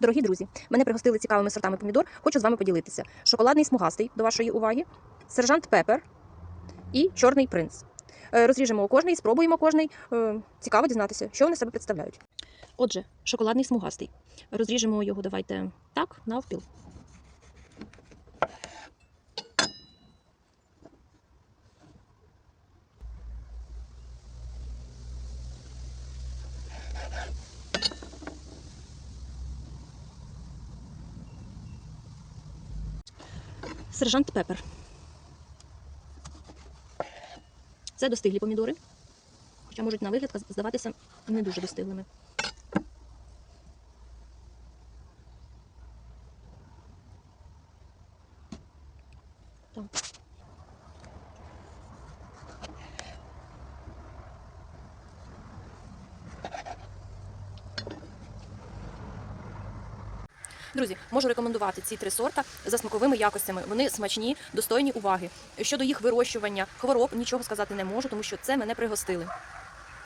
Дорогі друзі, мене пригостили цікавими сортами помідор. Хочу з вами поділитися. Шоколадний смугастий до вашої уваги, сержант Пепер і чорний принц. Е, Розріжемо кожний, спробуємо кожний. Е, Цікаво дізнатися, що вони себе представляють. Отже, шоколадний смугастий. Розріжемо його, давайте так, навпіл. Сержант Пепер. Це достиглі помідори. Хоча можуть на вигляд здаватися не дуже достиглими. Так. Друзі, можу рекомендувати ці три сорта за смаковими якостями. Вони смачні, достойні уваги. Щодо їх вирощування, хвороб нічого сказати не можу, тому що це мене пригостили.